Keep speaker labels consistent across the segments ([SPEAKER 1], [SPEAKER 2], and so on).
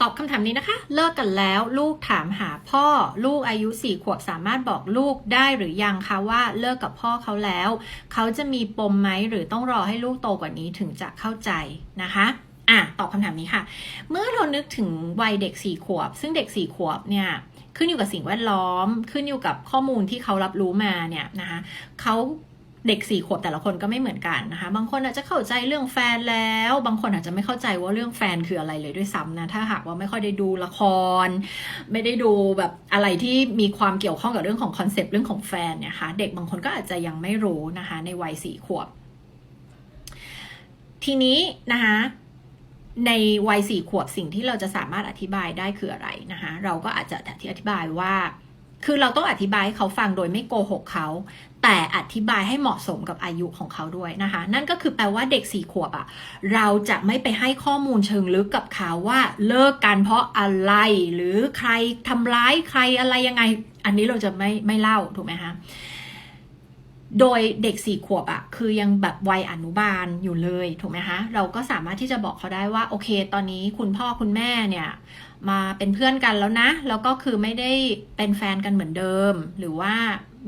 [SPEAKER 1] ตอบคำถามนี้นะคะ เลิกกันแล้วลูกถามหาพ่อลูกอายุสี่ขวบสามารถบอกลูกได้หรือยังคะว่าเลิกกับพ่อเขาแล้ว เขาจะมีปมไหมหรือต้องรอให้ลูกโตกว่านี้ถึงจะเข้าใจนะคะอะตอบคำถามนี้ค่ะ เมื่อเรานึกถึงวัยเด็กสี่ขวบ ซึ่งเด็กสี่ขวบเนี่ยขึ้นอยู่กับสิ่งแวดล้อม ขึ้นอยู่กับข้อมูลที่เขารับรู้มาเนี่ยนะคะเขา เด็กสี่ขวบแต่ละคนก็ไม่เหมือนกันนะคะ บางคนอาจจะเข้าใจเรื่องแฟนแล้ว บางคนอาจจะไม่เข้าใจว่าเรื่องแฟนคืออะไรเลยด้วยซ้ำนะ ถ้าหากว่าไม่ค่อยได้ดูละคร ไม่ได้ดูแบบอะไรที่มีความเกี่ยวข้องกับเรื่องของคอนเซปต์เรื่องของแฟนเนี่ยค่ะ เด็กบางคนก็อาจจะยังไม่รู้นะคะ ในวัยสี่ขวบ ทีนี้นะคะในวัยสี่ขวบสิ่งที่เราจะสามารถอธิบายได้คืออะไรนะคะ เราก็อาจจะอธิบายว่า คือเราต้องอธิบายให้เขาฟังโดยไม่โกหกเขา แต่อธิบายให้เหมาะสมกับอายุของเขาด้วยนะคะ นั่นก็คือแปลว่าเด็กสี่ขวบอะ่ะเราจะไม่ไปให้ข้อมูลเชิงลึกกับเขาว่าเลิกกันเพราะอะไรหรือใครทำร้ายใครอะไรยังไง อันนี้เราจะไม่ไม่เล่าถูกไหมคะ โดยเด็กสี่ขวบอะคือยังแบบวัยอนุบาลอยู่เลยถูกไหมคะเราก็สามารถที่จะบอกเขาได้ว่าโอเค ตอนนี้คุณพ่อคุณแม่เนี่ยมาเป็นเพื่อนกันแล้วนะ แล้วก็คือไม่ได้เป็นแฟนกันเหมือนเดิม หรือว่า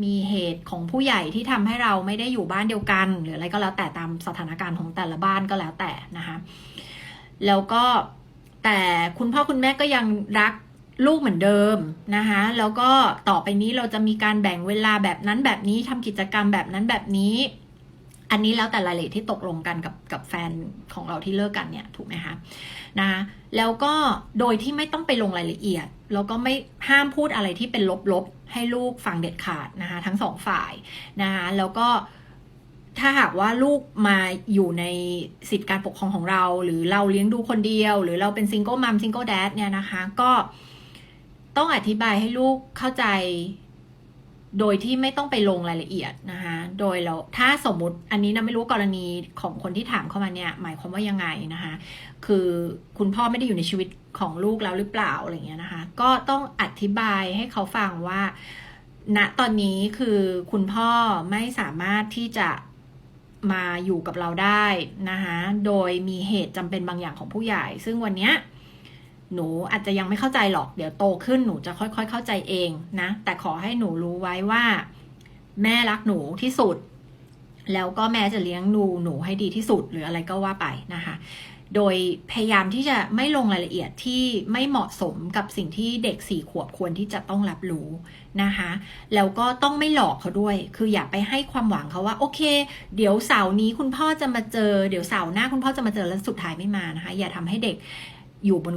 [SPEAKER 1] มีเหตุของผู้ใหญ่ที่ทำให้เราไม่ได้อยู่บ้านเดียวกัน หรืออะไรก็แล้วแต่ตามสถานการณ์ของแต่ละบ้านก็แล้วแต่นะคะแล้วก็แต่คุณพ่อคุณแม่ก็ยังรัก ลูกเหมือนเดิมนะคะแล้วก็ต่อไปนี้เราจะมีการแบ่งเวลาแบบนั้นแบบนี้ทำกิจกรรมแบบนั้นแบบนี้ อันนี้แล้วแต่รายละเอียดที่ตกลงกันกับกับแฟนของเราที่เลิกกันเนี่ยถูกไหมคะนะแล้วก็โดยที่ไม่ต้องไปลงรายละเอียด แล้วก็ไม่ห้ามพูดอะไรที่เป็นลบๆ ให้ลูกฟังเด็ดขาดนะคะทั้งสองฝ่ายนะคะแล้วก็ถ้าหากว่าลูกมาอยู่ในสิทธิการปกครองของเรา หรือเราเลี้ยงดูคนเดียว หรือเราเป็นซิงเกิลมัมซิงเกิลแดดเนี่ยนะคะ ก็ ต้องอธิบายให้ลูกเข้าใจ โดยที่ไม่ต้องไปลงรายละเอียดนะคะ โดยเราถ้าสมมุติอันนี้นะไม่รู้กรณีของคนที่ถามเข้ามาเนี่ย หมายความว่ายังไงนะคะ คือคุณพ่อไม่ได้อยู่ในชีวิตของลูกแล้วหรือเปล่าอะไรเงี้ยนะคะ ก็ต้องอธิบายให้เขาฟังว่าณตอนนี้คือคุณพ่อไม่สามารถที่จะมาอยู่กับเราได้นะคะ โดยมีเหตุจำเป็นบางอย่างของผู้ใหญ่ ซึ่งวันเนี้ย หนูอาจจะยังไม่เข้าใจหรอก เดี๋ยวโตขึ้นหนูจะค่อยๆ เข้าใจเองนะ แต่ขอให้หนูรู้ไว้ว่า แม่รักหนูที่สุด แล้วก็แม่จะเลี้ยงดูหนูให้ดีที่สุดหรืออะไรก็ว่าไปนะคะ โดยพยายามที่จะไม่ลงรายละเอียดที่ไม่เหมาะสมกับสิ่งที่เด็กสี่ขวบควรที่จะต้องรับรู้นะคะ แล้วก็ต้องไม่หลอกเขาด้วย คืออย่าไปให้ความหวังเขาว่าโอเค เดี๋ยวเสาร์นี้คุณพ่อจะมาเจอ เดี๋ยวเสาร์หน้าคุณพ่อจะมาเจอแล้วสุดท้ายไม่มานะคะ อย่าทำให้เด็กอยู่บน